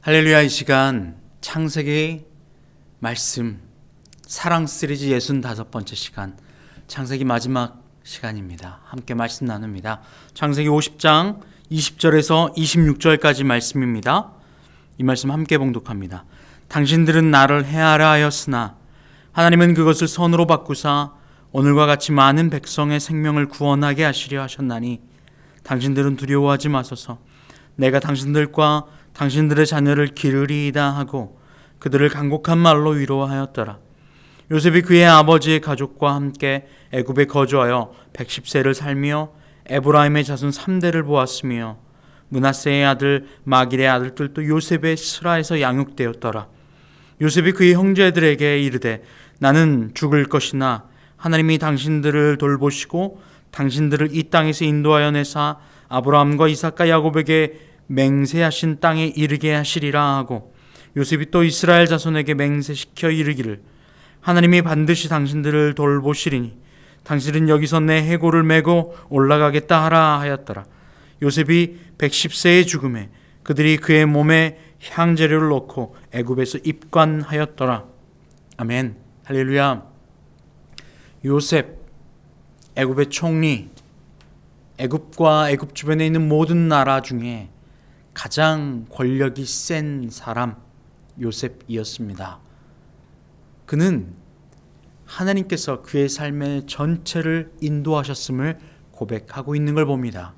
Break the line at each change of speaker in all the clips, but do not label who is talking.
할렐루야 이 시간 창세기 말씀 사랑 시리즈 65번째 시간 창세기 마지막 시간입니다. 함께 말씀 나눕니다. 창세기 50장 20절에서 26절까지 말씀입니다. 이 말씀 함께 봉독합니다. 당신들은 나를 해하라 하였으나 하나님은 그것을 선으로 바꾸사 오늘과 같이 많은 백성의 생명을 구원하게 하시려 하셨나니 당신들은 두려워하지 마소서 내가 당신들과 당신들의 자녀를 기르리이다 하고 그들을 간곡한 말로 위로하였더라. 요셉이 그의 아버지의 가족과 함께 애굽에 거주하여 110세를 살며 에브라임의 자손 3대를 보았으며 문하세의 아들 마길의 아들들도 요셉의 스라에서 양육되었더라. 요셉이 그의 형제들에게 이르되 나는 죽을 것이나 하나님이 당신들을 돌보시고 당신들을 이 땅에서 인도하여 내사 아브라함과 이삭과 야곱에게 맹세하신 땅에 이르게 하시리라 하고 요셉이 또 이스라엘 자손에게 맹세시켜 이르기를 하나님이 반드시 당신들을 돌보시리니 당신은 여기서 내 해골을 메고 올라가겠다 하라 하였더라. 요셉이 110세의 죽음에 그들이 그의 몸에 향재료를 넣고 애굽에서 입관하였더라. 아멘. 할렐루야. 요셉 애굽의 총리 애굽과 애굽 주변에 있는 모든 나라 중에 가장 권력이 센 사람 요셉이었습니다. 그는 하나님께서 그의 삶의 전체를 인도하셨음을 고백하고 있는 걸 봅니다.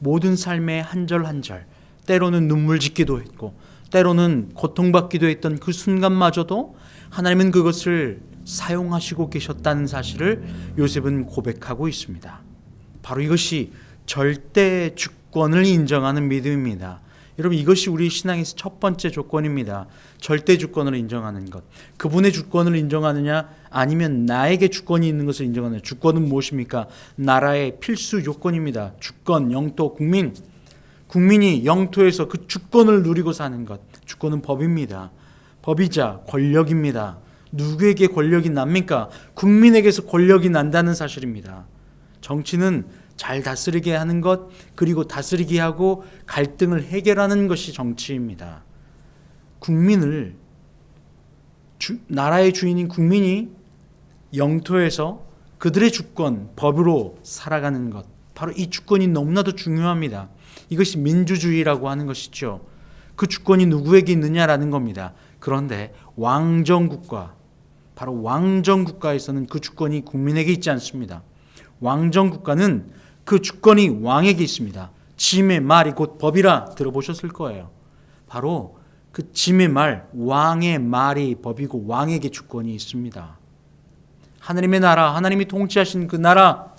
모든 삶의 한 절 한 절, 때로는 눈물 짓기도 했고, 때로는 고통받기도 했던 그 순간마저도 하나님은 그것을 사용하시고 계셨다는 사실을 요셉은 고백하고 있습니다. 바로 이것이 절대 주권을 인정하는 믿음입니다. 여러분 이것이 우리 신앙에서 첫 번째 조건입니다. 절대 주권을 인정하는 것. 그분의 주권을 인정하느냐 아니면 나에게 주권이 있는 것을 인정하느냐. 주권은 무엇입니까? 나라의 필수 요건입니다. 주권, 영토, 국민. 국민이 영토에서 그 주권을 누리고 사는 것. 주권은 법입니다. 법이자 권력입니다. 누구에게 권력이 납니까? 국민에게서 권력이 난다는 사실입니다. 정치는 잘 다스리게 하는 것, 그리고 다스리게 하고 갈등을 해결하는 것이 정치입니다. 국민을 주, 나라의 주인인 국민이 영토에서 그들의 주권, 법으로 살아가는 것. 바로 이 주권이 너무나도 중요합니다. 이것이 민주주의라고 하는 것이죠. 그 주권이 누구에게 있느냐라는 겁니다. 그런데 왕정국가, 바로 왕정국가에서는 그 주권이 국민에게 있지 않습니다. 왕정국가는 그 주권이 왕에게 있습니다. 짐의 말이 곧 법이라 들어보셨을 거예요. 바로 그 짐의 말, 왕의 말이 법이고 왕에게 주권이 있습니다. 하나님의 나라, 하나님이 통치하신 그 나라,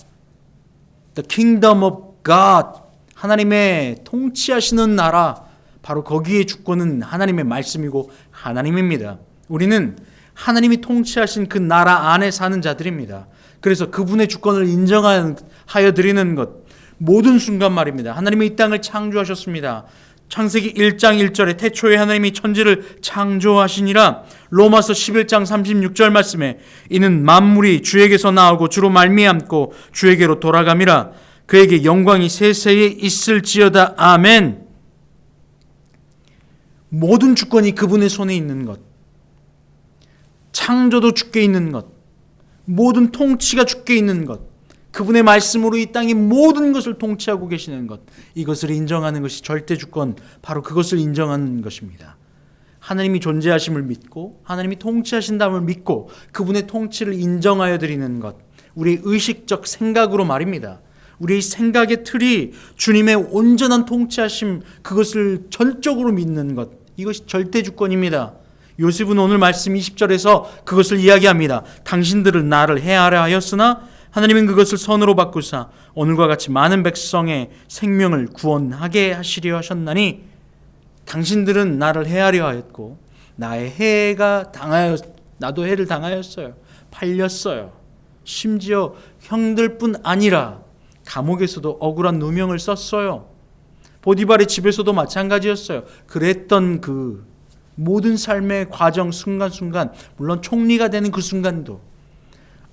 the kingdom of God, 하나님의 통치하시는 나라, 바로 거기에 주권은 하나님의 말씀이고 하나님입니다. 우리는 하나님이 통치하신 그 나라 안에 사는 자들입니다. 그래서 그분의 주권을 인정하 여 드리는 것. 모든 순간 말입니다. 하나님이 이 땅을 창조하셨습니다. 창세기 1장 1절에 태초에 하나님이 천지를 창조하시니라. 로마서 11장 36절 말씀에 이는 만물이 주에게서 나오고 주로 말미암고 주에게로 돌아감이라. 그에게 영광이 세세에 있을지어다. 아멘. 모든 주권이 그분의 손에 있는 것. 창조도 주께 있는 것. 모든 통치가 주께 있는 것, 그분의 말씀으로 이 땅의 모든 것을 통치하고 계시는 것, 이것을 인정하는 것이 절대 주권, 바로 그것을 인정하는 것입니다. 하나님이 존재하심을 믿고, 하나님이 통치하신다을 믿고, 그분의 통치를 인정하여 드리는 것, 우리의 의식적 생각으로 말입니다. 우리의 생각의 틀이 주님의 온전한 통치하심, 그것을 전적으로 믿는 것, 이것이 절대 주권입니다. 요셉은 오늘 말씀 20절에서 그것을 이야기합니다. 당신들을 나를 해하려 하였으나 하나님은 그것을 선으로 바꾸사 오늘과 같이 많은 백성의 생명을 구원하게 하시려 하셨나니 당신들은 나를 해하려 하였고 나의 해가 당하였 나도 해를 당하였어요. 팔렸어요. 심지어 형들뿐 아니라 감옥에서도 억울한 누명을 썼어요. 보디발의 집에서도 마찬가지였어요. 그랬던 그 모든 삶의 과정 순간순간 물론 총리가 되는 그 순간도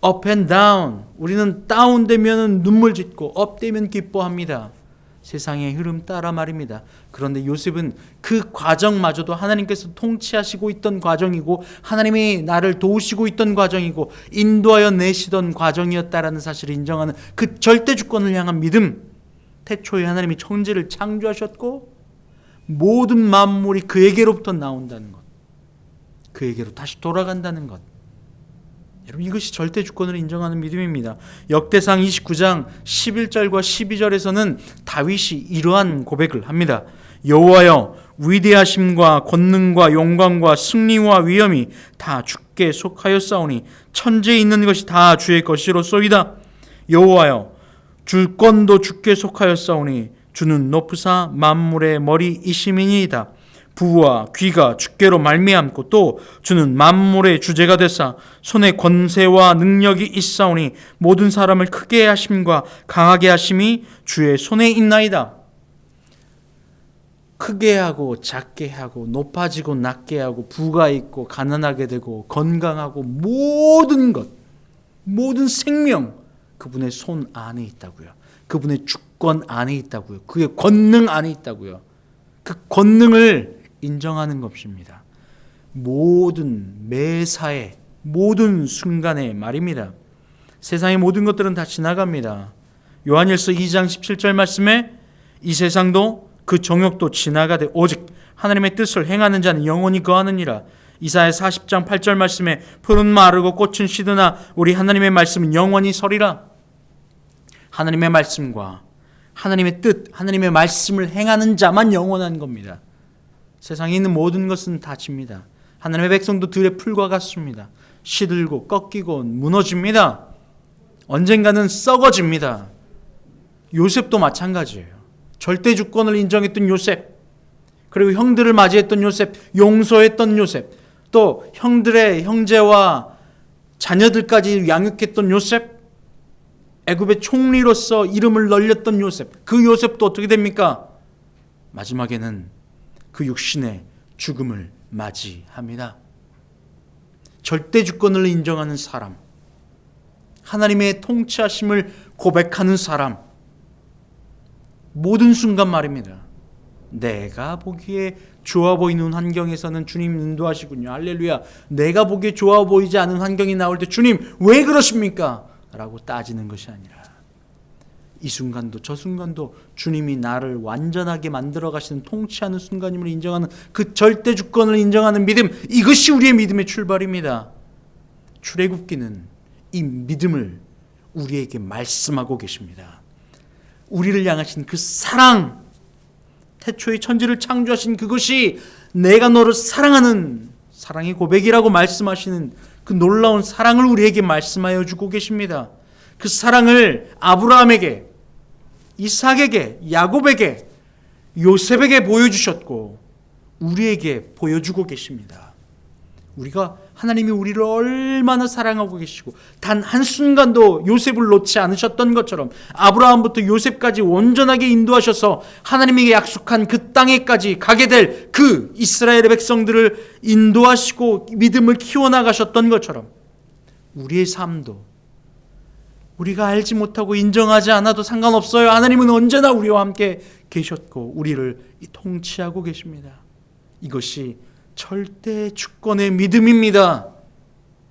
up down 우리는 다운되면 눈물 짓고 업되면 기뻐합니다. 세상의 흐름 따라 말입니다. 그런데 요셉은 그 과정마저도 하나님께서 통치하시고 있던 과정이고 하나님이 나를 도우시고 있던 과정이고 인도하여 내시던 과정이었다라는 사실을 인정하는 그 절대 주권을 향한 믿음. 태초에 하나님이 천지를 창조하셨고 모든 만물이 그에게로부터 나온다는 것. 그에게로 다시 돌아간다는 것. 여러분 이것이 절대 주권을 인정하는 믿음입니다. 역대상 29장 11절과 12절에서는 다윗이 이러한 고백을 합니다. 여호와여 위대하심과 권능과 영광과 승리와 위엄이 다 주께 속하였사오니 천지에 있는 것이 다 주의 것이로소이다. 여호와여 주권도 주께 속하였사오니 주는 높으사 만물의 머리이심이니이다. 부와 귀가 주께로 말미암고 또 주는 만물의 주제가 되사 손에 권세와 능력이 있사오니 모든 사람을 크게 하심과 강하게 하심이 주의 손에 있나이다. 크게 하고 작게 하고 높아지고 낮게 하고 부가 있고 가난하게 되고 건강하고 모든 것 모든 생명 그분의 손 안에 있다고요. 그분의 주권 안에 있다고요. 그의 권능 안에 있다고요. 그 권능을 인정하는 것입니다. 모든 매사에 모든 순간에 말입니다. 세상의 모든 것들은 다 지나갑니다. 요한일서 2장 17절 말씀에 이 세상도 그 정욕도 지나가되 오직 하나님의 뜻을 행하는 자는 영원히 거하느니라. 이사야 40장 8절 말씀에 푸른 마르고 꽃은 시드나 우리 하나님의 말씀은 영원히 서리라. 하나님의 말씀과 하나님의 뜻, 하나님의 말씀을 행하는 자만 영원한 겁니다. 세상에 있는 모든 것은 다 집니다. 하나님의 백성도 들의 풀과 같습니다. 시들고 꺾이고 무너집니다. 언젠가는 썩어집니다. 요셉도 마찬가지예요. 절대 주권을 인정했던 요셉, 그리고 형들을 맞이했던 요셉, 용서했던 요셉, 또 형들의 형제와 자녀들까지 양육했던 요셉, 애굽의 총리로서 이름을 널렸던 요셉, 그 요셉도 어떻게 됩니까? 마지막에는 그 육신의 죽음을 맞이합니다. 절대 주권을 인정하는 사람, 하나님의 통치하심을 고백하는 사람, 모든 순간 말입니다. 내가 보기에 좋아 보이는 환경에서는 주님 인도하시군요. 할렐루야. 내가 보기에 좋아 보이지 않은 환경이 나올 때 주님 왜 그러십니까? 라고 따지는 것이 아니라 이 순간도 저 순간도 주님이 나를 완전하게 만들어 가시는 통치하는 순간임을 인정하는 그 절대 주권을 인정하는 믿음 이것이 우리의 믿음의 출발입니다. 출애굽기는 이 믿음을 우리에게 말씀하고 계십니다. 우리를 향하신 그 사랑 태초에 천지를 창조하신 그것이 내가 너를 사랑하는 사랑의 고백이라고 말씀하시는 그 놀라운 사랑을 우리에게 말씀하여 주고 계십니다. 그 사랑을 아브라함에게 이삭에게, 야곱에게, 요셉에게 보여주셨고 우리에게 보여주고 계십니다. 우리가 하나님이 우리를 얼마나 사랑하고 계시고 단 한순간도 요셉을 놓지 않으셨던 것처럼 아브라함부터 요셉까지 온전하게 인도하셔서 하나님에게 약속한 그 땅에까지 가게 될 그 이스라엘의 백성들을 인도하시고 믿음을 키워나가셨던 것처럼 우리의 삶도 우리가 알지 못하고 인정하지 않아도 상관없어요. 하나님은 언제나 우리와 함께 계셨고 우리를 통치하고 계십니다. 이것이 절대 주권의 믿음입니다.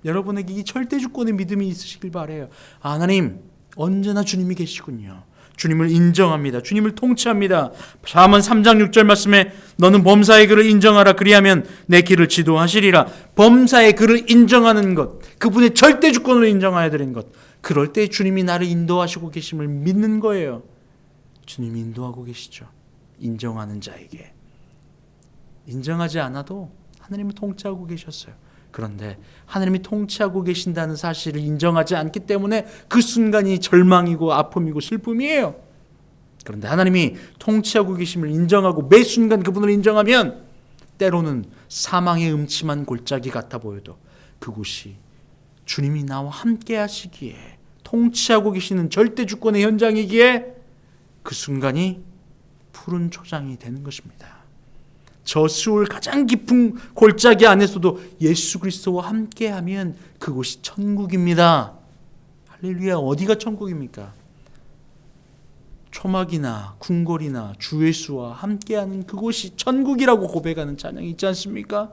여러분에게 이 절대 주권의 믿음이 있으시길 바래요. 하나님 언제나 주님이 계시군요. 주님을 인정합니다. 주님을 통치합니다. 잠언 3장 6절 말씀에 너는 범사의 글을 인정하라 그리하면 내 길을 지도하시리라. 범사의 글을 인정하는 것, 그분의 절대 주권을 인정하여 드린 것. 그럴 때 주님이 나를 인도하시고 계심을 믿는 거예요. 주님이 인도하고 계시죠. 인정하는 자에게. 인정하지 않아도 하나님은 통치하고 계셨어요. 그런데 하나님이 통치하고 계신다는 사실을 인정하지 않기 때문에 그 순간이 절망이고 아픔이고 슬픔이에요. 그런데 하나님이 통치하고 계심을 인정하고 매 순간 그분을 인정하면 때로는 사망의 음침한 골짜기 같아 보여도 그곳이 주님이 나와 함께 하시기에 통치하고 계시는 절대 주권의 현장이기에 그 순간이 푸른 초장이 되는 것입니다. 저 수월 가장 깊은 골짜기 안에서도 예수 그리스도와 함께하면 그곳이 천국입니다. 할렐루야 어디가 천국입니까? 토막이나 궁궐이나 주 예수와 함께하는 그곳이 천국이라고 고백하는 찬양이 있지 않습니까?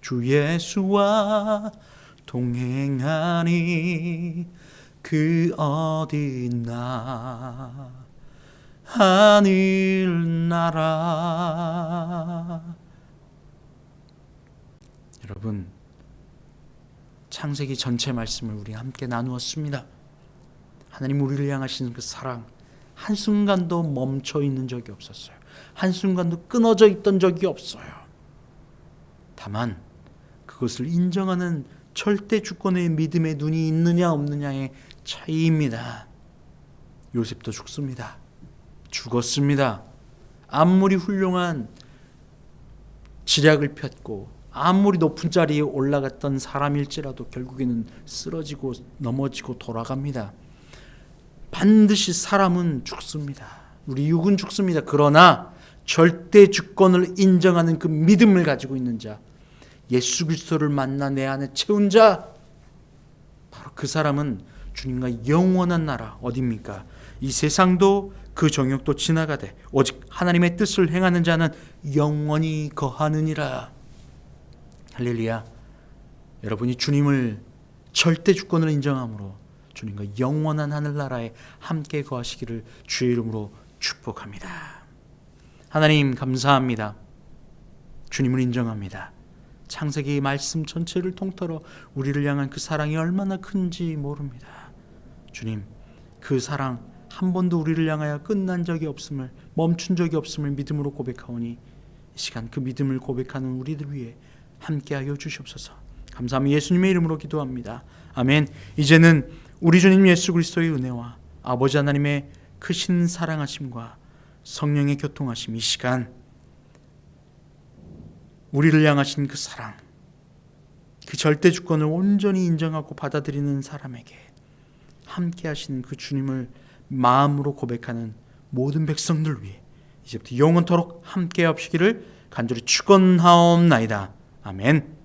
주 예수와 동행하니 그 어디나 하늘나라 여러분 창세기 전체 말씀을 우리 함께 나누었습니다. 하나님 우리를 향하시는 그 사랑 한순간도 멈춰 있는 적이 없었어요. 한순간도 끊어져 있던 적이 없어요. 다만 그것을 인정하는 절대 주권의 믿음의 눈이 있느냐 없느냐의 차이입니다. 요셉도 죽습니다. 죽었습니다. 아무리 훌륭한 지략을 폈고 아무리 높은 자리에 올라갔던 사람일지라도 결국에는 쓰러지고 넘어지고 돌아갑니다. 반드시 사람은 죽습니다. 우리 육은 죽습니다. 그러나 절대 주권을 인정하는 그 믿음을 가지고 있는 자, 예수 그리스도를 만나 내 안에 채운 자, 바로 그 사람은 주님과 영원한 나라 어디입니까? 이 세상도 그 정욕도 지나가되 오직 하나님의 뜻을 행하는 자는 영원히 거하느니라. 할렐루야. 여러분이 주님을 절대 주권을 인정함으로 주님과 영원한 하늘나라에 함께 거하시기를 주의 이름으로 축복합니다. 하나님 감사합니다. 주님을 인정합니다. 창세기 말씀 전체를 통틀어 우리를 향한 그 사랑이 얼마나 큰지 모릅니다. 주님, 그 사랑 한 번도 우리를 향하여 끝난 적이 없음을 멈춘 적이 없음을 믿음으로 고백하오니 이 시간 그 믿음을 고백하는 우리들 위해 함께하여 주시옵소서. 감사합니다. 예수님의 이름으로 기도합니다. 아멘. 이제는 우리 주님 예수 그리스도의 은혜와 아버지 하나님의 크신 사랑하심과 성령의 교통하심 이 시간 우리를 향하신 그 사랑 그 절대 주권을 온전히 인정하고 받아들이는 사람에게 함께 하시는 그 주님을 마음으로 고백하는 모든 백성들 위해 이제부터 영원토록 함께 하시기를 간절히 축원하옵나이다. 아멘.